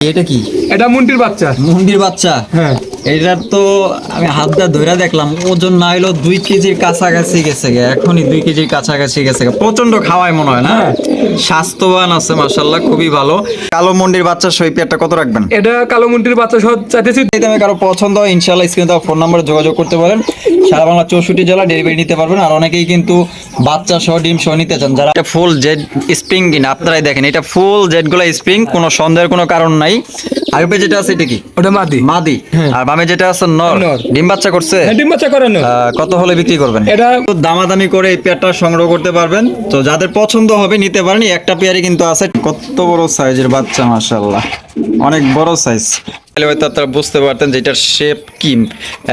এটা কি? এটা মুন্ডির বাচ্চা। মুন্ডির বাচ্চা? হ্যাঁ। এটার তো আমি হাত দিয়ে ধরে দেখলাম ওজন না হলো দুই কেজির কাছাকাছি গেছে গে এখনই দুই কেজির কাছাকাছি গেছে গে। প্রচণ্ড খাওয়ায় মনে হয় না? হ্যাঁ। স্বাস্থ্যবান আছে মাসাল্লাহ খুবই ভালো। কালো মন্ডির বাচ্চা সই পেয়ারটা কত রাখবেন? এটা কালো মুন্টির বাচ্চা সহ চাইতেছি। এই দামে কারও পছন্দ হয় ইনশাল্লাহ স্ক্রিনে দেওয়া ফোন নাম্বারে যোগাযোগ করতে পারেন। সারা বাংলা চৌষট্টি জেলা ডেলিভারি নিতে পারবেন আর অনেকেই কিন্তু বাচ্চা সহ ডিম সহ নিতে চান। যারা এটা ফুল জেড স্প্রিং কিনা আপনারাই দেখেন এটা ফুল জেডগুলা স্প্রিং কোনো সন্দেহের কোনো কারণ নাই। আগে যেটা আছে এটা কি? ওটা মাদি। মাদি। আর বামে যেটা আছে নর। ডিম বাচ্চা করছে? হ্যাঁ ডিম বাচ্চা করে কত হলে বিক্রি করবেন? এটা দামাদামি করে এই পেয়ারটা সংগ্রহ করতে পারবেন। তো যাদের পছন্দ হবে নিতে পারেন। একটা পেয়ারই কিন্তু আছে। কত বড় সাইজের বাচ্চা মাশাআল্লাহ। অনেক বড় সাইজ। তাহলে হয়তো আপনারা বুঝতে পারতেন যে এটার শেপ কি।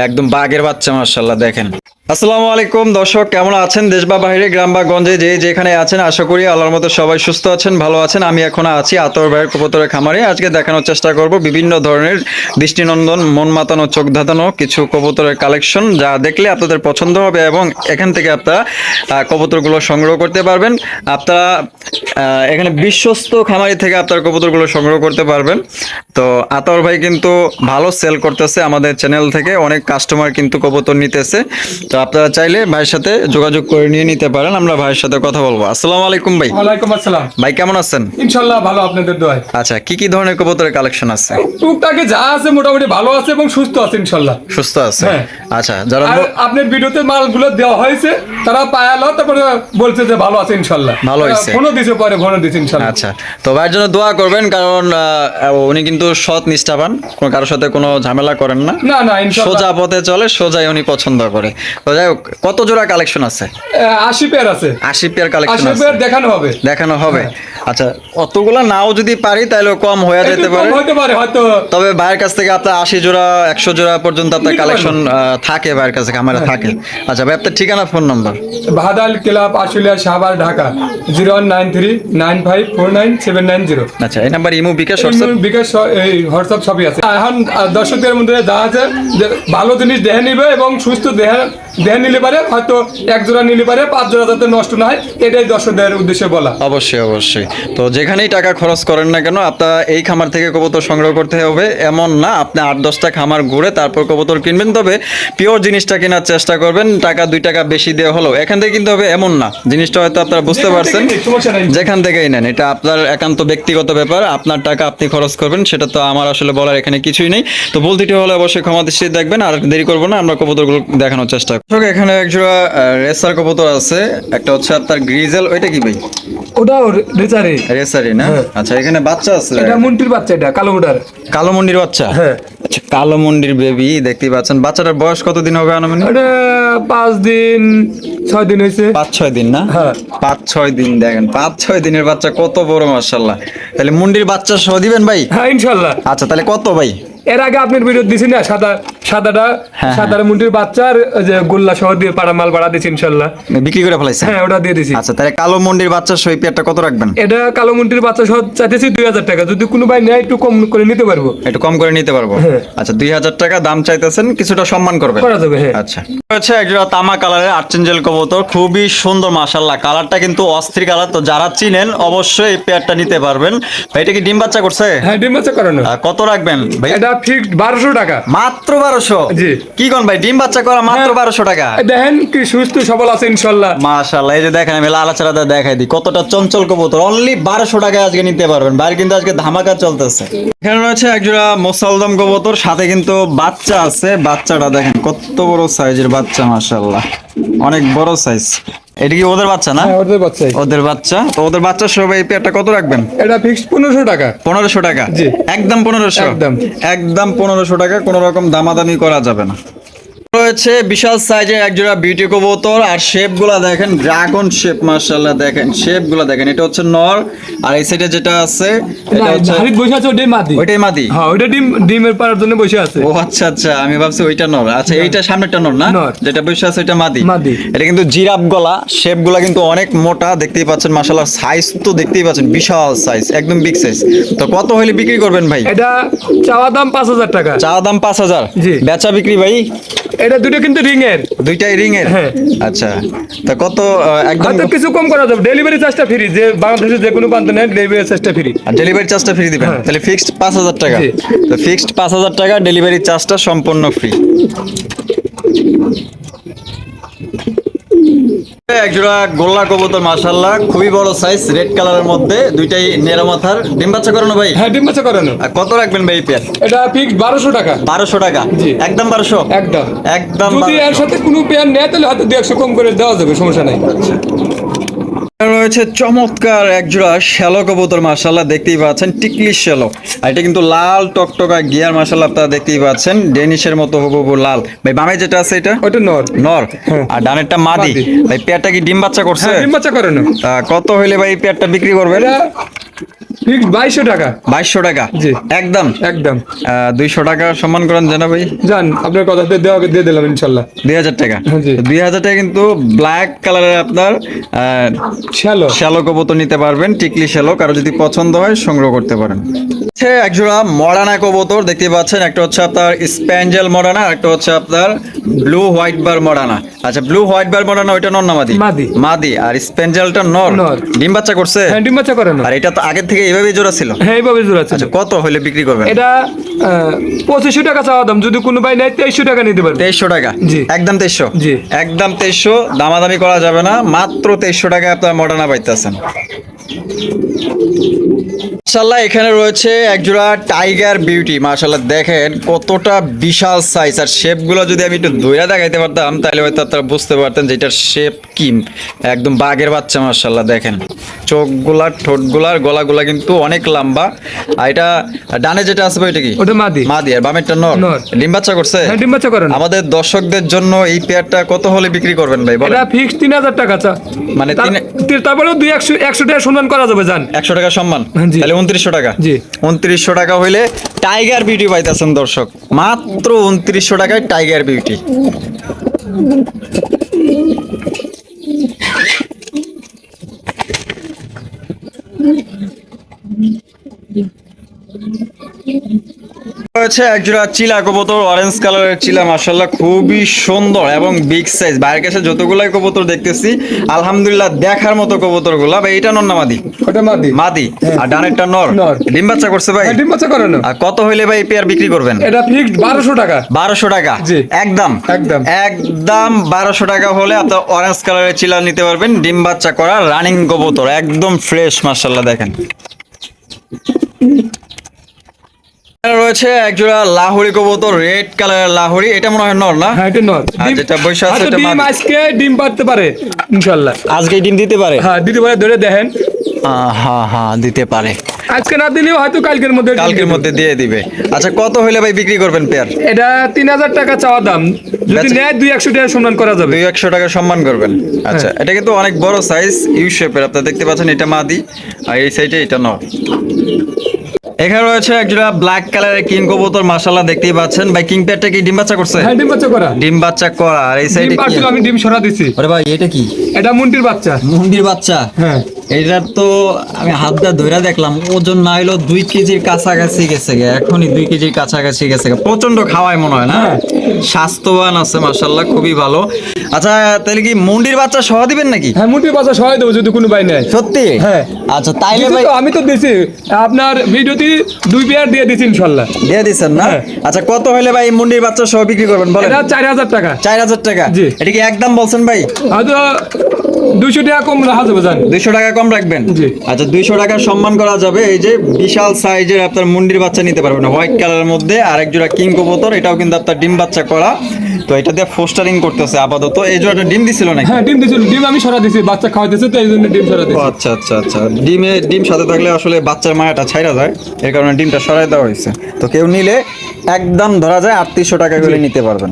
একদম বাঘের বাচ্চা মাশাআল্লাহ দেখেন। আসসালামু আলাইকুম, দর্শক, কেমন আছেন? দেশ বা বাইরে গ্রাম বা গঞ্জে যে যেখানে আছেন, আশা করি আল্লাহর মতো সবাই সুস্থ আছেন, ভালো আছেন। আমি এখন আছি আতর ভাইয়ের কবুতরের খামারে। আজকে দেখানোর চেষ্টা করব বিভিন্ন ধরনের দৃষ্টিনন্দন, মন মাতানো, চোখ ধাঁধানো কিছু কবুতরের কালেকশন যা দেখলে আপনাদের পছন্দ হবে এবং এখান থেকে আপনারা কবুতরগুলো সংগ্রহ করতে পারবেন। আপনারা এখানে বিশ্বস্ত খামারি থেকে আপনার কবুতরগুলো সংগ্রহ করতে পারবেন। তো আতর ভাই কিন্তু ভালো সেল করতেছে আমাদের চ্যানেল থেকে। অনেক কাস্টমার কিন্তু কবুতর নিতেছে। তো আপনারা চাইলে ভাইয়ের সাথে যোগাযোগ করে নিয়ে নিতে পারেন আমরা ভাইয়ের সাথে কথা বলব। আসসালামু আলাইকুম ভাই। ওয়ালাইকুম আসসালাম। ভাই কেমন আছেন? ইনশাল্লাহ ভালো আপনাদের দোয়ায়। আচ্ছা কি কি ধরনের কবুতরের কালেকশন আছে? টুকটাকে যা আছে মোটামুটি ভালো আছে এবং সুস্থ আছে ইনশাল্লাহ। সুস্থ আছে? হ্যাঁ। আচ্ছা যারা আপনার ভিডিওতে মালগুলো দেওয়া হয়েছে তারা পায়ালো তারপরে বলছে যে ভালো আছে ইনশাল্লাহ। ভালো হয়েছে। ফোনও দিছে পরে ফোনও দিছে ইনশাল্লাহ। আচ্ছা তো ভাইয়ের জন্য দোয়া করবেন কারণ উনি কিন্তু সৎ নিষ্ঠাবান কোনো কারোর সাথে কোনো ঝামেলা করেন না। না না সোজা পথে চলে সোজাই উনি পছন্দ করে। তো যাই হোক কত জোড়া কালেকশন আছে? আশি পেয়ার আছে। আশি পেয়ার কালেকশন আশি আছে। পেয়ার দেখানো হবে। দেখানো হবে। আচ্ছা অতগুলা নাও যদি পারি তাহলে কম হয়ে যেতে পারে। হতে পারে হয়তো। তবে ভাইয়ের কাছ থেকে আপনার আশি জোড়া একশো জোড়া পর্যন্ত আপনার কালেকশন থাকে ভাইয়ের কাছে খামারে থাকে। আচ্ছা ভাই আপনার ঠিকানা phone number Bhadal club Ashulia Dhaka. Zero one nine three nine five four nine seven nine zero. আচ্ছা এই number imo bKash WhatsApp? BKash এই হোয়াটসঅ্যাপ সবই আছে। এখন দর্শকদের মধ্যে আছে যে ভালো জিনিস দেহে নিবে এবং সুস্থ দেহে দেহে নিলে পারে হয়তো এক জোড়া নিলে পারে পাঁচ জোড়া যাতে নষ্ট না হয় এটাই দর্শকদের উদ্দেশ্যে বলা। অবশ্যই অবশ্যই। তো যেখানেই টাকা খরচ করেন না কেন আপনার এই খামার থেকে কবুতর সংগ্রহ করতে হবে। এমন না আপনি আট দশটা খামার ঘুরে তারপর কবুতর কিনবেন তবে পিওর জিনিসটা কেনার চেষ্টা করবেন। টাকা দুই টাকা বেশি দেওয়া হলো এখান থেকে কিনতে হবে এমন না। জিনিসটা হয়তো আপনারা বুঝতে পারছেন। যেখান থেকেই নেন এটা আপনার একান্ত ব্যক্তিগত ব্যাপার। আপনার টাকা আপনি খরচ করবেন সেটা তো আমার আসলে বলার এখানে কিছুই নেই। তো বলতে হলে অবশ্যই ক্ষমা দৃষ্টি দেখবেন আর দেরি করব না আমরা কবুতরগুলো দেখানোর চেষ্টা করব এখানে একজোড়া রেসার কবুতর আছে। একটা হচ্ছে আপনার গ্রিজেল ওইটা কি ভাই? ওটাও রেচারে রেসারি না? আচ্ছা এখানে বাচ্চা আছে। এটা মুন্টির বাচ্চা এটা কালো মুটার কালো মন্ডির বাচ্চা? হ্যাঁ। আচ্ছা কালো মন্ডির বেবি দেখতেই পাচ্ছেন। বাচ্চাটার বয়স কতদিন হবে আনুমানিক? ওটা পাঁচ দিন ছয় দিন হয়েছে। পাঁচ ছয় দিন না? হ্যাঁ। পাঁচ ছয় দিন দেখেন পাঁচ ছয় দিনের বাচ্চা কত বড় মার্শাল্লাহ তাহলে মুন্ডির বাচ্চা সহ দিবেন ভাই? হ্যাঁ ইনশাল্লাহ আচ্ছা তাহলে কত ভাই? এর আগে আপনার ভিডিও দিছি না সাদা সাদাটা হ্যাঁ, সাদার মুন্টির বাচ্চা আর যে গোল্লা সহ দিয়ে পাড়া মাল পাড়া দিছি ইনশাল্লাহ। বিক্রি করে ফেলাইছেন? হ্যাঁ ওটা দিয়ে দিছি। আচ্ছা তাহলে কালো মন্ডির বাচ্চা সই পেয়ারটা কত রাখবেন? এটা কালো মুন্টির বাচ্চা সহ চাইতেছি দুই হাজার টাকা। যদি কোনো ভাই নেয় একটু কম করে নিতে পারব। একটু কম করে নিতে পারব। হ্যাঁ। আচ্ছা দুই হাজার টাকা দাম চাইতেছেন কিছুটা সম্মান করবেন। করা যাবে হ্যাঁ। আচ্ছা। হচ্ছে একজোড়া তামা কালারের আর্চেঞ্জেল কবুতর খুবই সুন্দর মাশাল্লাহ কালারটা কিন্তু অস্থির কালার তো যারা চিনেন অবশ্যই এই পেয়ারটা নিতে পারবেন। ভাই এটা কি ডিম বাচ্চা করছে? হ্যাঁ ডিম বাচ্চা করানো। কত রাখবেন ভাই? এটা ফিক্সড বারোশো টাকা। মাত্র বারোশো? জি। কি কোন ভাই ডিম বাচ্চা করা মাত্র হ্যাঁ। বারোশো টাকা? দেখেন কি সুস্থ সবল আছে ইনশাল্লাহ। মাশাল্লাহ এই যে দেখেন আমি লাল চারাদা দেখাই দিই। কতটা চঞ্চল কবুতর। অনলি বারোশো টাকায় আজকে নিতে পারবেন। বাইরে কিন্তু আজকে ধামাকা চলতেছে। এখানে রয়েছে একজোড়া মোসালদম কবুতর সাথে কিন্তু বাচ্চা আছে। বাচ্চাটা দেখেন কত বড় সাইজের বাচ্চা মাশাল্লাহ অনেক বড় সাইজ এটা কি ওদের বাচ্চা না? হ্যাঁ ওদের বাচ্চা। ওদের বাচ্চা। তো ওদের বাচ্চা সব এই পেয়ারটা কত রাখবেন? এটা ফিক্সড পনেরোশো টাকা। পনেরোশো টাকা? জি। একদম পনেরোশো? একদম। একদম পনেরোশো টাকা কোনো রকম দামাদামি করা যাবে না। রয়েছে বিশাল সাইজের একজোড়া বিউটি কবুতর। আর শেপগুলা দেখেন ড্রাগন শেপ মার্শাল্লাহ দেখেন শেপগুলা দেখেন। এটা হচ্ছে নর আর এই সাইডে যেটা আছে এটা হচ্ছে হাড়িত বসে আছে ওটাই মাদি। ওইটাই মাদি? হ্যাঁ ওইটা ডিম ডিমের পাড়ার জন্য বসে আছে। ও আচ্ছা আচ্ছা আমি ভাবছি ওইটা নর। আচ্ছা এইটা সামনেরটা নর না? যেটা বসে আছে ওইটা মাদি। মাদি। এটা কিন্তু জিরাফ গলা শেপগুলা কিন্তু অনেক মোটা দেখতেই পাচ্ছেন মাশাল্লাহ সাইজ তো দেখতেই পাচ্ছেন বিশাল সাইজ একদম বিগ সাইজ তো কত হলে বিক্রি করবেন ভাই? এটা চাওয়া দাম পাঁচ হাজার টাকা। চা দাম পাঁচ হাজার। জি। বেচা বিক্রি ভাই? এটা দুটো কিন্তু রিং এর দুইটাই রিং এর হ্যাঁ। আচ্ছা। তা কত একদম হয়তো কিছু কম করা যাবে। ডেলিভারি চার্জটা ফ্রি যে বাংলাদেশের যে কোনো প্রান্ত নেই ডেলিভারি চার্জটা ফ্রি আর ডেলিভারি চার্জটা ফ্রি দিবেন? হ্যাঁ। তাহলে ফিক্সড পাঁচ হাজার টাকা। তো ফিক্সড পাঁচ হাজার টাকা ডেলিভারি চার্জটা সম্পূর্ণ ফ্রি একজোড়া গোল্লা কবুতর মাশাল্লাহ খুবই বড় সাইজ রেড কালারের মধ্যে। দুইটাই নেড়া মাথার। ডিম বাচ্চা করানো ভাই? হ্যাঁ ডিম বাচ্চা করানো। আর কত রাখবেন ভাই পেয়ার এটা ফিক্স বারোশো টাকা। বারোশো টাকা? একদম বারোশো? একদম। একদম যদি এর সাথে কোনো পেয়ার নেয় তাহলে হাতে দু একশো কম করে দেওয়া যাবে সমস্যা নাই। রয়েছে চমৎকার একজোড়া শ্যালো কবুতর মার্শাল্লাহ দেখতেই পাচ্ছেন টিকলি শ্যালো। আর এটা কিন্তু লাল টকটকা গিয়ার মার্শাল্লাহ আপনারা দেখতেই পাচ্ছেন ডেনিশের মতো হবু লাল। ভাই বামে যেটা আছে এটা? ওটা নর। নর। আর ডানেরটা মাদি। ভাই পেয়ারটা কি ডিম বাচ্চা করছে? হ্যাঁ ডিম বাচ্চা করে না কত হইলে ভাই পেয়ারটা বিক্রি করবেন? এটা ফিক্স টাকা। বাইশশো টাকা? জি। একদম? একদম। দুইশো টাকা সম্মান করেন জানা ভাই যান আপনার কথা দেওয়া দিয়ে দিলাম ইনশাল্লাহ। দুই হাজার টাকা? জি। দুই হাজার টাকা কিন্তু ব্ল্যাক কালারের আপনার শ্যালো। শ্যালো কবুতর নিতে পারবেন টিকলি শ্যালো। কারও যদি পছন্দ হয় সংগ্রহ করতে পারেন। হচ্ছে একজোড়া মডানা কবুতর দেখতে পাচ্ছেন একটা হচ্ছে আপনার স্প্যাঞ্জেল মডানা একটা হচ্ছে আপনার ব্লু হোয়াইট বার মডানা আচ্ছা ব্লু হোয়াইট বার মডানা ওইটা নর না মাদি? মাদি। আর স্প্যাঞ্জেলটা নর। ডিম বাচ্চা করছে? হ্যাঁ ডিম বাচ্চা করানো আর এটা তো আগের থেকে এইভাবেই জোড়া ছিল? হ্যাঁ এইভাবে জোড়া ছিল। আচ্ছা কত হলে বিক্রি করবেন? এটা পঁচিশশো টাকা চাওয়া দাম। যদি কোনো ভাই নেয় তেইশশো টাকা নিতে পারবে। তেইশশো টাকা? জি। একদম তেইশশো? জি। একদম তেইশশো দামাদামি করা যাবে না। মাত্র তেইশশো টাকায় আপনার মডার্না পাইতেছেন। মাশাল্লাহ এখানে রয়েছে একজোড়া টাইগার বিউটি। মাশাল্লাহ দেখেন কতটা বিশাল সাইজ আর শেপগুলো যদি আমি একটু দইরা দেখাইতে পারতাম তাহলে হয়তো আপনারা বুঝতে পারতেন যে এটার শেপ কি। একদম বাঘের বাচ্চা মাশাল্লাহ দেখেন। চোখগুলা ঠোঁটগুলার গলাগুলা কিন্তু অনেক লম্বা। আর এটা ডানে যেটা আছে ভাই, ওইটা কি? ওটা মাদি। মাদি আর বামেরটা নর। ডিম বাচ্চা করছে? হ্যাঁ ডিম বাচ্চা করানো আমাদের দর্শকদের জন্য এই পেয়ারটা কত হলে বিক্রি করবেন ভাই বলেন? এটা ফিক্স তিন হাজার টাকা চা মানে তার- তিন- তি- তারপরেও দুই একশো একশো টাকা সম্মান করা যাবে জান। একশো টাকা সম্মান হ্যাঁ, জি। তাহলে উনত্রিশশো টাকা। জি। উনত্রিশশো টাকা হইলে টাইগার বিউটি পাইতেছেন দর্শক। মাত্র উনত্রিশশো টাকায় টাইগার বিউটি। রয়েছে একজোড়া চিলা কবুতর অরেঞ্জ কালারের চিলা মার্শাল্লাহ খুবই সুন্দর এবং বিগ সাইজ বাইরের কাছে যতগুলাই কবুতর দেখতেছি আলহামদুলিল্লাহ দেখার মতো কবুতরগুলা ভাই এটা নর না মাদি? ওটা মাদি। মাদি? আর ডানেরটা নর। ডিম বাচ্চা করছে ভাই? হ্যাঁ ডিম বাচ্চা করানো আর কত হইলে ভাই পেয়ার বিক্রি করবেন? এটা ফিক্স বারোশো টাকা। বারোশো টাকা? জি। একদম? একদম। একদম বারোশো টাকা হলে আপনার অরেঞ্জ কালারের চিলা নিতে পারবেন ডিম বাচ্চা করা রানিং কবুতর একদম ফ্রেশ মার্শাল্লাহ দেখেন। রয়েছে একজোড়া লাহোরি কবুতর রেড কালারের লাহোরি। এটা মনে হয় নর না? হ্যাঁ এটা নর। আর যেটা বসে আছে এটা ডিম আজকে ডিম পারতে পারে ইনশাআল্লাহ। আজকে ডিম দিতে পারে? হ্যাঁ দিতে পারে ধরে দেখেন। হ্যাঁ হ্যাঁ দিতে পারে। আজকে না দিলেও হয়তো কালকের মধ্যে কালকের মধ্যে দিয়ে দিবে। আচ্ছা কত হইলে ভাই বিক্রি করবেন পেয়ার এটা তিন হাজার টাকা চাওয়া দাম। যদি নেয় দুই একশো টাকা সম্মান করা যাবে। দুই একশো টাকা সম্মান করবেন। আচ্ছা হ্যাঁ। এটা কিন্তু অনেক বড় সাইজ ইউ শেপের আপনারা দেখতে পাচ্ছেন এটা মাদি আর এই সাইডে এটা নর। এখানে রয়েছে একজোড়া ব্ল্যাক কালারের কিং কবুতর মাসাল্লাহ দেখতেই পাচ্ছেন। ভাই কিং প্যাটটা কি ডিম বাচ্চা করছে? হ্যাঁ ডিম বাচ্চা করা। ডিম বাচ্চা করা আর এই সাইডে কি আমি ডিম সরা দিছি। আরে ভাই এটা কি? এটা মুন্ডির বাচ্চা। মুন্ডির বাচ্চা? হ্যাঁ। এটার তো আমি হাতটা ধরে দেখলাম ওজন না হলো দুই কেজির কাছাকাছি গেছে গে এখনই দুই কেজির কাছাকাছি গেছে প্রচণ্ড খাওয়ায় মনে হয় না? হ্যাঁ। স্বাস্থ্যবান আছে মাসাল্লাহ খুবই ভালো। আচ্ছা তাহলে কি মন্ডির বাচ্চা সহ দিবেন নাকি? হ্যাঁ মন্ডির বাচ্চা সহ দেবো যদি কোনো ভাই নেয়। সত্যি? হ্যাঁ। আচ্ছা তাইলে ভাই আমি তো দিছি। আপনার ভিডিওতে দুই পেয়ার দিয়ে দিছি ইনশাআল্লাহ। দিয়ে দিছেন না? হ্যাঁ। আচ্ছা কত হলে ভাই মুন্ডির বাচ্চা সহ বিক্রি করবেন বলেন? এটা 4000 টাকা। 4000 টাকা। জি। এটা কি একদম বলছেন ভাই? হয়তো 200 টাকা কম রাখা যাবে জান। 200 টাকা কম রাখবেন? আচ্ছা 200 টাকা সম্মান করা যাবে এই যে বিশাল সাইজের আপনার মুন্ডির বাচ্চা নিতে পারবেন হোয়াইট কালারের মধ্যে আর এক জোড়া কিং কবুতর এটাও কিন্তু আপনার ডিম বাচ্চা করা। তো এটা দিয়ে ফোস্টারিং করতেছে আপাতত। এই ডিম দিছিল নাকি? হ্যাঁ ডিম দিছিল ডিম আমি সরা দিছি বাচ্চা খাওয়াইতেছে তো এই জন্য ডিম সরা দিছি। আচ্ছা আচ্ছা আচ্ছা। ডিমে ডিম সাথে থাকলে আসলে বাচ্চার মায়াটা ছাইরা যায় এর কারণে ডিমটা সরাই দেওয়া হয়েছে। তো কেউ নিলে একদম ধরা যায় আটত্রিশশো টাকা করে নিতে পারবেন।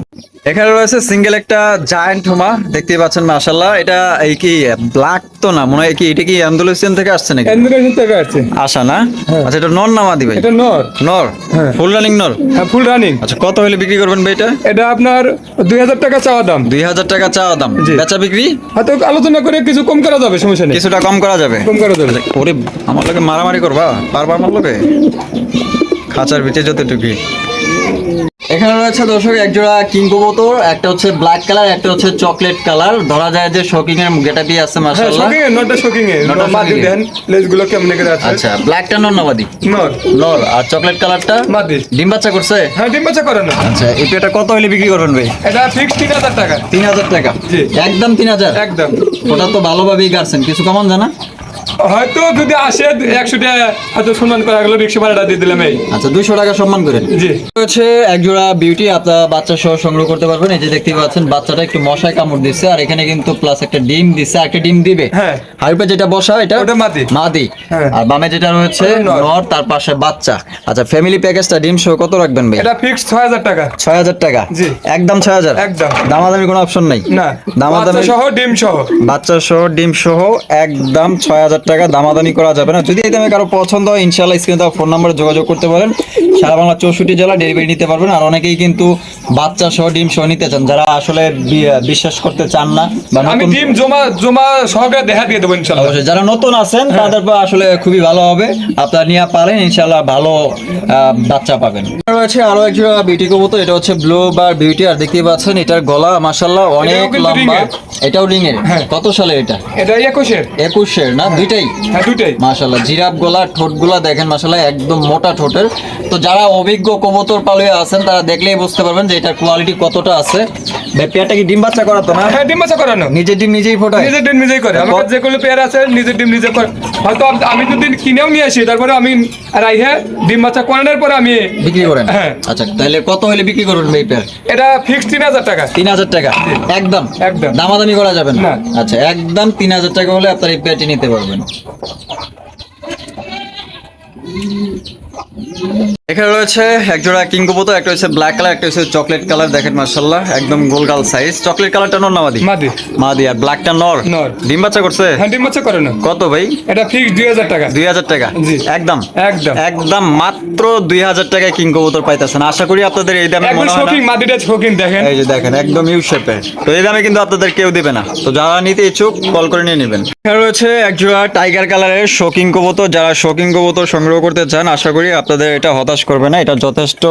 এখানে রয়েছে সিঙ্গেল একটা জায়ান্ট হোমা দেখতেই পাচ্ছেন মাশাল্লাহ এটা এই কি ব্ল্যাক তো না? মনে হয় কি এটা কি অ্যান্ডালুসিয়ান থেকে আসছে নাকি? এন্ডুকেশন থেকে আসছে। আসা না? হ্যাঁ। আচ্ছা এটা নর নামা দিবে এটা নর। নর? হ্যাঁ। ফুল রানিং নর? হ্যাঁ ফুল রানিং আচ্ছা কত হলে বিক্রি করবেন ভাই এটা এটা আপনার দুই হাজার টাকা চাওয়া দাম। দুই হাজার টাকা চাওয়া দাম। বেচা বিক্রি? হয়তো আলোচনা করে কিছু কম করা যাবে সমস্যা নেই। কিছুটা কম করা যাবে। কম করা যাবে। ওরে আমার লোকে মারামারি করবা? পারবা আমার লোকে খাঁচার ভিতরে যতটুকু এখানে রয়েছে দর্শক এক জোড়া কিং কবুতর একটা হচ্ছে ব্ল্যাক কালার একটা হচ্ছে চকলেট কালার ধরা যায় যে শোকিং এর গেটাপি আছে হ্যাঁ মাশাআল্লাহ। শোকিং এ নটটা শোকিং এ নটটা মাদি দেন লেজগুলো কেমন করে আছে? আচ্ছা ব্ল্যাকটা নন্নাবাদি নর। নর আর চকলেট কালারটা মাদি। ডিম বাচ্চা করছে? হ্যাঁ ডিম বাচ্চা করে না। আচ্ছা এই পেটা কত হলে বিক্রি করবেন ভাই? এটা ফিক্স তিন হাজার টাকা। তিন হাজার টাকা। জি। একদম তিন হাজার? একদম। ওটা তো ভালোভাবেই গাড়ছেন। কিছু কমন জানা? হয়তো যদি আসে একশো টাকা হয়তো সম্মান করা গেলো রিক্সা ভাড়াটা দিয়ে দিলাম এই। আচ্ছা দুইশো টাকা সম্মান করেন। জি। হচ্ছে এক জোড়া বিউটি আপনার বাচ্চা সহ সংগ্রহ করতে পারবেন। এই যে দেখতে পাচ্ছেন বাচ্চাটা একটু মশায় কামড় দিচ্ছে আর এখানে কিন্তু প্লাস একটা ডিম দিচ্ছে। একটা ডিম দিবে? হ্যাঁ। হাড়িপে যেটা বসা এটা ওটা মাদি। মাদি। হ্যাঁ। আর বামে যেটা রয়েছে নর। তার পাশে বাচ্চা। আচ্ছা ফ্যামিলি প্যাকেজটা ডিম সহ কত রাখবেন ভাই? এটা ফিক্স ছয় হাজার টাকা। ছয় হাজার টাকা? জি। একদম ছয় হাজার? একদম। দামাদামি কোনো অপশন নাই? না। দামাদামি সহ ডিম সহ। বাচ্চা সহ ডিম সহ একদম ছয় হাজার টাকা দামাদানি করা যাবে না। যদি এই দামে কারও পছন্দ হয় ইনশাল্লাহ স্ক্রিনে তার ফোন নাম্বারে যোগাযোগ করতে পারেন। সারা বাংলা চৌষট্টি জেলা ডেলিভারি নিতে পারবেন। আর অনেকেই কিন্তু বাচ্চা সহ ডিম সহ নিতে চান যারা আসলে বিশ্বাস করতে চান না আমি ডিম জমা জমা সহকারে দেখা দিয়ে দেবো ইনশাল্লাহ। অবশ্যই যারা নতুন আছেন তাদের আসলে খুবই ভালো হবে। আপনারা নিয়ে পারেন ইনশাল্লাহ ভালো বাচ্চা পাবেন। রয়েছে আরও এক জোড়া বিউটি কবুতর এটা হচ্ছে ব্লু বার বিউটি আর দেখতেই পাচ্ছেন এটার গলা মাশাল্লাহ অনেক লম্বা। এটাও রিং এর হ্যাঁ। কত সালে এটা? এটা একুশের। একুশের না দুইটাই? হ্যাঁ দুটাই মাশাল্লাহ জিরাফ গলা ঠোঁটগুলা দেখেন মাশাল্লাহ একদম মোটা ঠোঁটের। তো যারা অভিজ্ঞ কবুতর পালুয়ে আছেন তারা দেখলেই বুঝতে পারবেন যে এটার কোয়ালিটি কতটা আছে? ভাই পেয়ারটা কি ডিম বাচ্চা করাতো না? হ্যাঁ ডিম বাচ্চা করানো। নিজের ডিম নিজেই ফোটায়? নিজের ডিম নিজেই করে। আমার কাছে যেগুলো পেয়ার আছে নিজের ডিম নিজে করে। হয়তো আম- যদি কিনেও নিয়ে আসি তারপরে আমি রাইহে ডিম বাচ্চা করানোর পরে আমি বিক্রি করেন? হ্যাঁ। আচ্ছা তাহলে কত হলে বিক্রি করবেন এই পেয়ার? এটা ফিক্স তিন হাজার টাকা। তিন হাজার টাকা? একদম? একদম। দামাদামি করা যাবে না? না। আচ্ছা একদম তিন হাজার টাকা হলে আপনার এই পেয়ারটি নিতে পারবেন। এখানে রয়েছে এক জোড়া কিং কবুতর একটা হচ্ছে ব্ল্যাক কালার একটা হচ্ছে চকলেট কালার দেখেন মার্শাল্লাহ একদম গোলগাল সাইজ চকলেট কালারটা নর নামাদি মাদি? মাদি। আর ব্ল্যাকটা নর? নর। ডিম বাচ্চা করছে? হ্যাঁ ডিম বাচ্চা করানো কত ভাই? এটা ফিক্স দুই হাজার টাকা। দুই হাজার টাকা? জি। একদম? একদম। একদম মাত্র দুই হাজার টাকায় কিং কবুতর পাইতেছেন। আশা করি আপনাদের এই দামে মনে হয় না শৌখিন মাদিটা শৌখিন দেখেন। এই যে দেখেন একদম ইউ শেপের তো এই দামে কিন্তু আপনাদের কেউ দিবে না। তো যারা নিতে ইচ্ছুক কল করে নিয়ে নেবেন। এখানে রয়েছে একজোড়া টাইগার কালারের শোকিং কবুতর। যারা শোকিং কবুতর সংগ্রহ করতে চান আশা করি আপনাদের এটা হতাশ করবে না এটা যথেষ্ট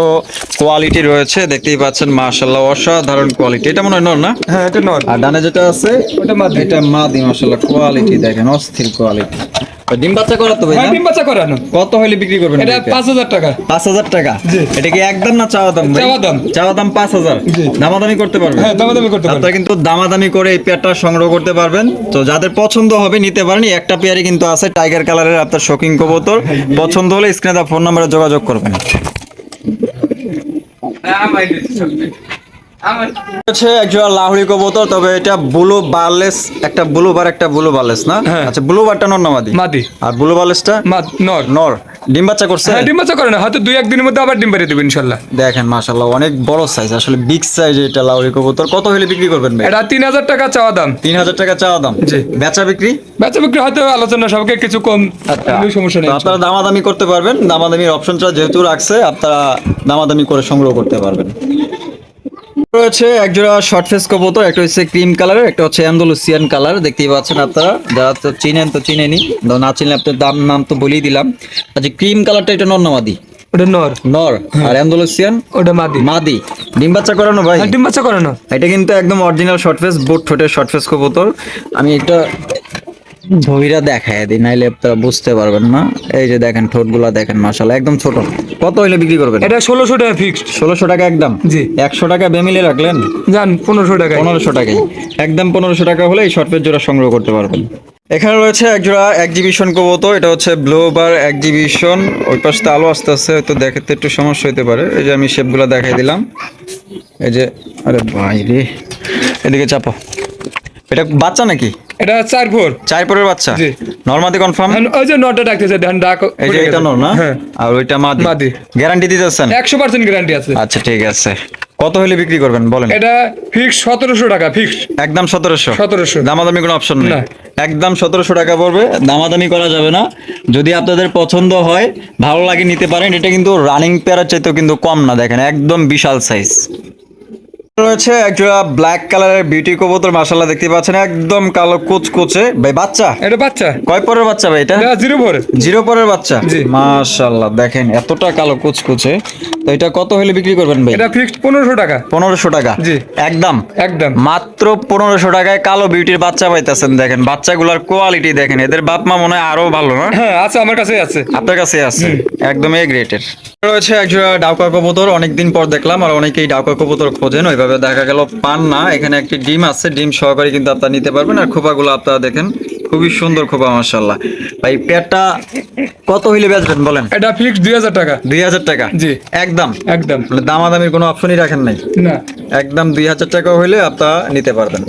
কোয়ালিটি রয়েছে দেখতেই পাচ্ছেন মার্শাল্লাহ অসাধারণ কোয়ালিটি এটা মনে হয় নর না? হ্যাঁ এটা নর। আর ডানে যেটা আছে ওটা মাদি। এটা মাদি মার্শাল্লাহ কোয়ালিটি দেখেন অস্থির কোয়ালিটি ডিম বাচ্চা করা তো ভাই হ্যাঁ ডিম বাচ্চা করানো কত হলে বিক্রি করবেন এটা ভাই? পাঁচ হাজার টাকা। পাঁচ হাজার টাকা? জি। এটা কি একদম না চাওয়া দাম ভাই? চাওয়া দাম। চাওয়া দাম পাঁচ হাজার। জি। দামাদামি করতে পারবেন? হ্যাঁ দামাদামি করতে পারবেন। আপনারা কিন্তু দামাদামি করে এই পেয়ারটা সংগ্রহ করতে পারবেন। তো যাদের পছন্দ হবে নিতে পারেন। একটা পেয়ারই কিন্তু আছে টাইগার কালারের আপনার শোকিং কবুতর। পছন্দ হলে স্ক্রিনে দেওয়া ফোন নাম্বারে যোগাযোগ করবেন। হচ্ছে একজোড়া লাহড়ি কবুতর তবে এটা ব্লু বার্লেস একটা ব্লু বার একটা ব্লু বার্লেস না? হ্যাঁ। আচ্ছা ব্লু বারটা নর নামাদি মাদি? আর ব্লু বার্লেসটা? মাদ নর। নর। ডিম বাচ্চা করছে? হ্যাঁ ডিম বাচ্চা করানো হয়তো দুই একদিনের মধ্যে আবার ডিম বেরিয়ে দেবে ইনশাল্লাহ। দেখেন মাশাল্লাহ অনেক বড় সাইজ আসলে বিগ সাইজ এটা লাউরি কবুতর। কত হলে বিক্রি করবেন ভাই? এটা তিন হাজার টাকা চাওয়া দাম। তিন হাজার টাকা চাওয়া দাম? জি। বেচা বিক্রি? বেচা বিক্রি হয়তো আলোচনা সবকে কিছু কম কোনো সমস্যা নেই আপনারা দামাদামি করতে পারবেন। দামাদামির অপশনটা যেহেতু রাখছে আপনারা দামাদামি করে সংগ্রহ করতে পারবেন। রয়েছে এক জোড়া শর্ট ফেস কবুতর একটা হচ্ছে ক্রিম কালারের একটা হচ্ছে অ্যান্ডালুসিয়ান কালার দেখতেই পাচ্ছেন আপনারা। যারা তো চিনেন তো চিনেনি না চিনলে আপনার দাম নাম তো বলেই দিলাম। আচ্ছা ক্রিম কালারটা এটা নর্নামাদি ওটা নর। নর। আর অ্যান্ডালুসিয়ান ওটা মাদি। মাদি। ডিম বাচ্চা করানো ভাই? হ্যাঁ ডিম বাচ্চা করানো। এটা কিন্তু একদম অরিজিনাল শর্ট ফেস বোট ঠোঁটের শর্ট ফেস কবুতর। আমি এটা ধইরা দেখায় দিই নাইলে আপনারা বুঝতে পারবেন না। এই যে দেখেন ঠোঁটগুলা দেখেন মাশাআল্লাহ একদম ছোট। কত হইলে বিক্রি করবেন? এটা ষোলোশো টাকা ফিক্সড ষোলোশো টাকা একদম? জি। একশো টাকা বেমিলে রাখলেন? যান পনেরোশো টাকা পনেরোশো টাকাই একদম পনেরোশো টাকা হলে এই শর্ট জোড়া সংগ্রহ করতে পারবেন। এখানে রয়েছে এক জোড়া এক্সিবিশন কবুতর এটা হচ্ছে ব্লো বার এক্সিবিশন ওই পাশে আলো আস্তে আস্তে হয়তো দেখাতে একটু সমস্যা হতে পারে। এই যে আমি শেপগুলো দেখাই দিলাম। এই যে আরে ভাই রে এদিকে চাপো। এটা বাচ্চা নাকি? এটা চার ফোর চার পরের বাচ্চা। নর্মাদি কনফার্ম ওই যে নটা ডাকতেছে ধান ডাক এই যে এটা নর না? হ্যাঁ। আর ওইটা মাদি। মাদি। গ্যারান্টি দিতেছেন? একশো পার্সেন্ট গ্যারান্টি আছে। আচ্ছা ঠিক আছে। কত হলে বিক্রি করবেন? বলেন। এটা ফিক্স সতেরোশো টাকা ফিক্স একদম সতেরোশো। 1700 দামাদামি কোনো অপশন নেই। একদম সতেরোশো টাকা পড়বে। দামাদামি করা যাবে না। যদি আপনাদের পছন্দ হয় ভালো লাগে নিতে পারেন। এটা কিন্তু রানিং পেয়ারের চাইতেও কিন্তু কম না। দেখেন একদম বিশাল সাইজ রয়েছে একজোড়া ব্ল্যাক কালারের বিউটি কবুতর মাশাল্লাহ দেখতে পাচ্ছেন একদম কালো কুচকুচে। ভাই বাচ্চা? এটা বাচ্চা। কয় পরের বাচ্চা ভাই এটা? জিরো ভোর জিরো পরের বাচ্চা? জি। মাশাল্লাহ দেখেন এতটা কালো কুচকুচে। তো এটা কত হলে বিক্রি করবেন ভাই? এটা ফিক্সড পনেরোশো টাকা। পনেরোশো টাকা? জি। একদম? একদম। মাত্র পনেরোশো টাকায় কালো বিউটির বাচ্চা পাইতেছেন দেখেন বাচ্চাগুলোর কোয়ালিটি দেখেন এদের বাপ মা মনে হয় আরও ভালো না? হ্যাঁ আছে আমার কাছে আছে। আপনার কাছে আছে? একদম এ গ্রেটের রয়েছে একজোড়া ডাউকা কবুতর অনেকদিন পর দেখলাম আর অনেকেই ডাউকা কবুতর খোঁজেন ওইভাবে দেখা গেল পান না। এখানে একটি ডিম আছে ডিম সহকারে কিন্তু আপনারা নিতে পারবেন। আর খোপাগুলো আপনারা দেখেন খুবই সুন্দর খোপা মাশাল্লাহ ভাই পেটটা কত হইলে বেচবেন বলেন? এটা ফিক্সড দুই হাজার টাকা। দুই হাজার টাকা? জি। একদম? একদম। মানে দামাদামির কোনো অপশনই রাখেন নাই? না। একদম দুই হাজার টাকা হইলে আপনারা নিতে পারবেন।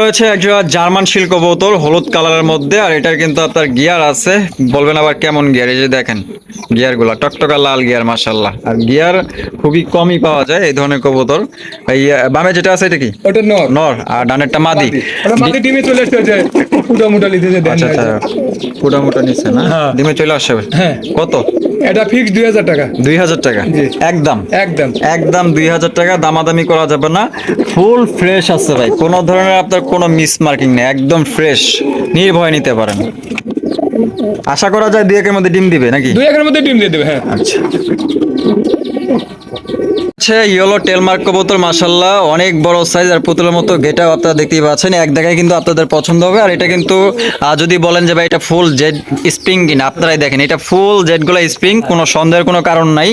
রয়েছে একজোড়া জার্মান শিল্ক বোতল হলুদ কালারের মধ্যে আর এটার কিন্তু আপনার গিয়ার আছে। বলবেন আবার কেমন গিয়ার এই যে দেখেন। গিয়ারগুলা টকটকা লাল গিয়ার মাসাল্লাহ আর গিয়ার খুবই কমই পাওয়া যায় এই ধরনের কবুতর। এই বামে যেটা আছে এটা কি? ওটা নর। নর আর ডানেরটা মাদি। মাটি টিমে চলে এসছে যে মুটা আচ্ছা আচ্ছা মোটা নিচ্ছে না? হ্যাঁ। ডিমে চলে আসবে হ্যাঁ। কত? এটা ফিক্সড দুই হাজার টাকা। দুই হাজার টাকা? একদম? একদম। একদম দুই হাজার টাকা দামাদামি করা যাবে না। ফুল ফ্রেশ আছে ভাই। কোনো ধরনের আপনার কোনো মিস মার্কিং নেই। একদম ফ্রেশ। নির্ভয় নিতে পারেন। আশা করা যায় দুই একের মধ্যে ডিম দিবে নাকি? দুই একের মধ্যে ডিম দিয়ে দেবে হ্যাঁ। আচ্ছা। আচ্ছা ইয়েলো টেলমার্ক কবুতর মাসাল্লাহ অনেক বড় সাইজ আর পুতুলের মতো গেটা আপনারা দেখতেই পাচ্ছেন। এক দেখায় কিন্তু আপনাদের পছন্দ হবে। আর এটা কিন্তু যদি বলেন যে ভাই এটা ফুল জেড স্প্রিং কিনা আপনারাই দেখেন এটা ফুল জেডগুলা স্প্রিং কোনো সন্দেহের কোনো কারণ নাই।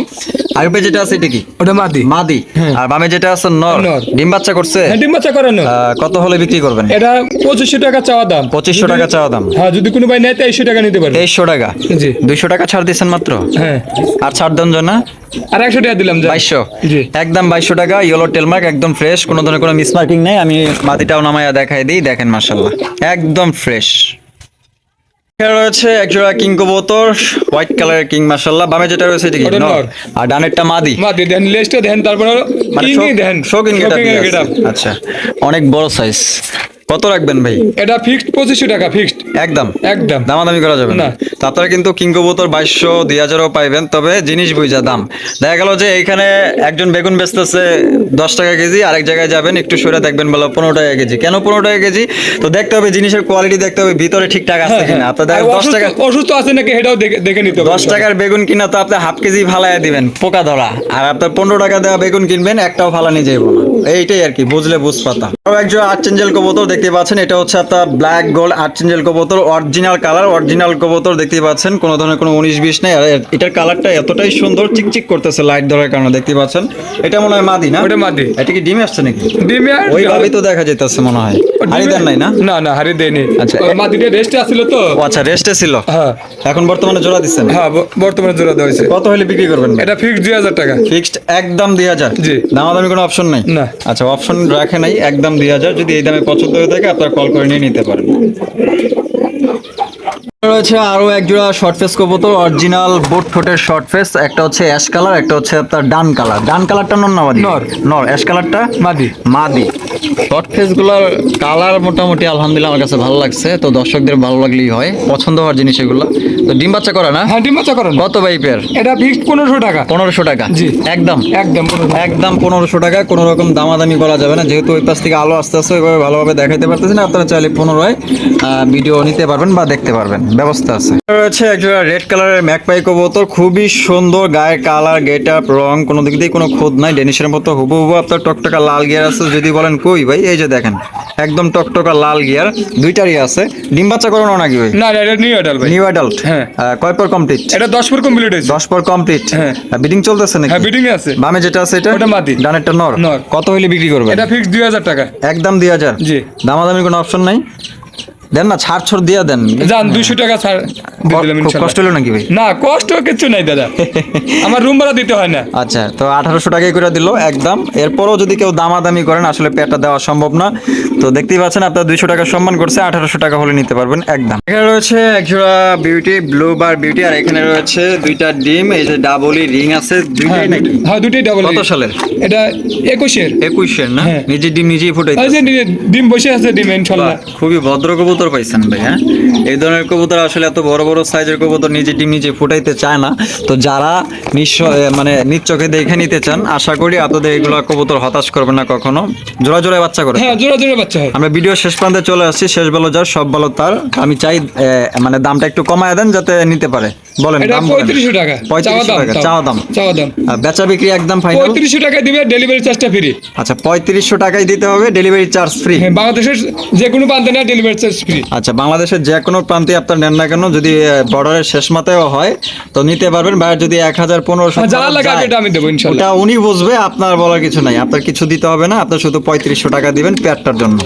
আর উপরে যেটা আছে এটা কি? ওটা মাটি মাদি। আর বামে যেটা আছে নর। ডিম বাচ্চা করছে? হ্যাঁ ডিম বাচ্চা করানো কত হলে বিক্রি করবেন? এটা পঁচিশশো টাকা চাওয়া দাম। পঁচিশশো টাকা চাওয়া দাম। হ্যাঁ যদি কোনো ভাই নেয় তেইশশো টাকা নিতে পারবে। তেইশশো টাকা? জি। দুইশো টাকা ছাড় দিচ্ছেন মাত্র? হ্যাঁ। আর ছাড় দেন না? আর একশো টাকা দিলাম। বাইশশো। জি একদম বাইশশো টাকা ইয়েলো টেলমার্ক একদম ফ্রেশ কোনো ধরনের কোনো মিসমার্কিং নেই। আমি মাটিটাও নামাইয়া দেখাই দিই দেখেন মার্শাল্লাহ একদম ফ্রেশ রয়েছে একজোড়া কিং কবুতর হোয়াইট কালারের কিং মার্শাল্লাহ বামে যেটা রয়েছে এটা কি? নর। আর ডানেরটা মাদি। দেন লেস্টে দেন তারপর মানে কিংই দেন। গেটা আচ্ছা অনেক বড় সাইজ কত রাখবেন ভাই? এটা ফিক্সড পঁচিশশো টাকা ফিক্সড একদম। একদম। দামাদামি করা যাবে না। তো আপনারা কিন্তু কিং কবুতর বাইশশো দুই হাজারও পাইবেন তবে জিনিস বুঝা দাম। দেখা গেল যে এইখানে একজন বেগুন বেচতেছে দশ টাকা কেজি আরেক জায়গায় যাবেন একটু সরে দেখবেন বলো পনেরো টাকা কেজি। কেন পনেরো টাকা কেজি? তো দেখতে হবে জিনিসের কোয়ালিটি দেখতে হবে ভিতরে ঠিকঠাক আছে কিনা। আপনার হ্যাঁ, দেখেন দশ টাকা অসুস্থ আছে নাকি সেটাও দেখে দেখে নিতে হবে। দশ টাকার বেগুন কিনা তো আপনি হাফ কেজি ফালাইয়া দিবেন পোকা ধরা। আর আপনার পনেরো টাকা দেওয়া বেগুন কিনবেন একটাও ফালানি যাইব না। এইটাই আর কি বুঝলে বুঝ পাতা আরও একজন আর্চেঞ্জেল কবুতর দেখতে পাচ্ছেন এটা হচ্ছে আপনার ব্ল্যাক গোল্ড আর্চেঞ্জেল কবুতর অরিজিনাল কালার অরিজিনাল কবুতর দেখতে পাচ্ছেন কোনো ধরনের কোনো উনিশ বিশ নেই আর এটার কালারটা এতটাই সুন্দর চিকচিক করতেছে লাইট ধরার কারণে দেখতে পাচ্ছেন। এটা মনে হয় মাদি না? ওটা মাদি। এটা কি ডিমে আসছে নাকি? ডিমে ওইভাবেই তো দেখা যেতেছে মনে হয়। হারি দেন নাই না? না না হারি দেয়নি। আচ্ছা। মাটিতে রেস্টে তো। আচ্ছা রেস্টে ছিল। হ্যাঁ। এখন বর্তমানে জোড়া দিচ্ছেন হ্যাঁ বর্তমানে জোড়া দেওয়া হয়েছে। কত হলে বিক্রি করবেন? এটা ফিক্সড দুই হাজার টাকা। ফিক্সড একদম দুই হাজার? জি। দামাদামি কোনো অপশন নাই? না। আচ্ছা অপশন রাখে নাই একদম দুই হাজার, যদি এই দামে পছন্দ হয়ে থাকে, আপনারা কল করে নিয়ে নিতে পারেন রয়েছে আরও এক জোড়া শর্ট ফেস কবুতর অরিজিনাল বোট ঠোঁটের শর্ট ফেস একটা হচ্ছে অ্যাশ কালার একটা হচ্ছে আপনার ডান কালার ডান কালারটা নর না নর। নর অ্যাশ কালারটা মাদি। মাদি। শর্ট ফেসগুলার কালার মোটামুটি আলহামদুলিল্লাহ আমার কাছে ভালো লাগছে তো দর্শকদের ভালো লাগলেই হয় পছন্দ হওয়ার জিনিস এগুলো। তো ডিম বাচ্চা করে না? হ্যাঁ ডিম বাচ্চা করেন কত ভাই পেয়ার? এটা ফিক্সড পনেরোশো টাকা। পনেরোশো টাকা? জি। একদম? একদম একদম পনেরোশো টাকা কোনো রকম দামাদামি করা যাবে না যেহেতু ওই পাশ থেকে আলো আস্তে আস্তে ওইভাবে ভালোভাবে দেখাইতে পারতেছি না আপনারা চাইলে পনেরোয় ভিডিও নিতে পারবেন বা দেখতে পারবেন। ব্যবস্থা আছে। রয়েছে একজোড়া রেড কালারের ম্যাকপাই কবুতর খুবই সুন্দর গায়ের কালার গেট আপ রং কোনো দিক দিয়ে কোনো খোদ নাই ডেনিশের মতো হুবু হুবু আপনার টকটকা লাল গিয়ার আছে যদি বলেন কই ভাই এই যে দেখেন একদম টকটকা লাল গিয়ার দুইটারই আছে। ডিম বাচ্চা করানো নাকি ভাই? না এটা নিউ অ্যাডাল ভাই। নিউ অ্যাডাল্ট হ্যাঁ। কয় পর কমপ্লিট এটা দশ পর কমপ্লিট হয়েছে। দশ পর কমপ্লিট হ্যাঁ। বিডিং চলতেছে নাকি? হ্যাঁ বিডিং এ আছে। বামে যেটা আছে এটা? ওটা মাদি। ডানেরটা নর। নর। কত হইলে বিক্রি করবে এটা ফিক্সড দুই হাজার টাকা। একদম দুই হাজার? জি। দামাদামির কোনো অপশন নাই? দেন না ছাড় ছড় দিয়ে দেন। যান দুইশো টাকা ছাড় দিয়ে দিলাম খুব কষ্ট হলো নাকি ভাই? না কষ্ট কিছু নাই দাদা। আমার রুম ভাড়া দিতে হয় না। আচ্ছা তো আঠারোশো টাকাই করে দিল একদম। এরপরও যদি কেউ দামাদামি করেন আসলে পেটটা দেওয়া সম্ভব না। তো দেখতেই পাচ্ছেন আপনার দুইশো টাকা সম্মান করছে আঠারোশো টাকা হলে নিতে পারবেন একদম। এখানে রয়েছে একজোড়া বিউটি ব্লু বার বিউটি আর এখানে রয়েছে দুইটা ডিম এই যে ডাবলি রিং আছে। দুইটাই নাকি? হ্যাঁ দুটোই ডাবল কত সালের? এটা একুশের। একুশের না? হ্যাঁ। নিজের ডিম নিজেই ফুটাই এই যে ডিম বসে আছে ডিম ইনশাল্লাহ। খুবই ভদ্র কবুতর। কবুতর পাইছেন ভাই হ্যাঁ? এই ধরনের কবুতর আসলে এত বড় বড় সাইজের কবুতর নিজে টিম নিজে ফুটাইতে চায় না। তো যারা নিঃস মানে নিজ চোখে দেখে নিতে চান আশা করি আপনাদের এগুলো কবুতর হতাশ করবে না কখনো। জোড়া জোড়ায় বাচ্চা করে। হ্যাঁ জোড়া জোড়া বাচ্চা হয়। আমরা ভিডিও শেষ প্রান্তে চলে আসছি শেষ বলো যার সব বলো তার। আমি চাই মানে দামটা একটু কমায় দেন যাতে নিতে পারে। বলেন দাম। পঁয়ত্রিশশো টাকা। চাওয়া 3500 দাম টাকা, চাওয়া দাম। চাওয়া দাম। বেচা বিক্রি একদম ফাইনাল পঁয়ত্রিশশো টাকায় দিবে ডেলিভারি চার্জটা ফ্রি আচ্ছা পঁয়ত্রিশশো টাকাই দিতে হবে ডেলিভারি চার্জ ফ্রি বাংলাদেশের যে কোনো প্রান্তে না ডেলিভারি চার্জ ফ্রি আচ্ছা বাংলাদেশের যে কোনো প্রান্তে আপনার নেন না কেন যদি বর্ডারের শেষ মাথায়ও হয় তো নিতে পারবেন। বাইরে যদি এক হাজার পনেরোশো ওটা উনি বুঝবে আপনার বলার কিছু নাই। আপনার কিছু দিতে হবে না আপনার শুধু পঁয়ত্রিশশো টাকা দিবেন পেয়ারটার জন্য।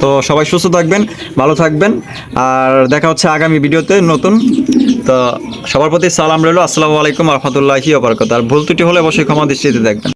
তো সবাই সুস্থ থাকবেন ভালো থাকবেন আর দেখা হচ্ছে আগামী ভিডিওতে নতুন। তো সবার প্রতি সালাম রইল আসসালামু আলাইকুম রহমতুল্লাহি আর ভুল ত্রুটি হলে অবশ্যই ক্ষমা দৃষ্টিতে দেখবেন।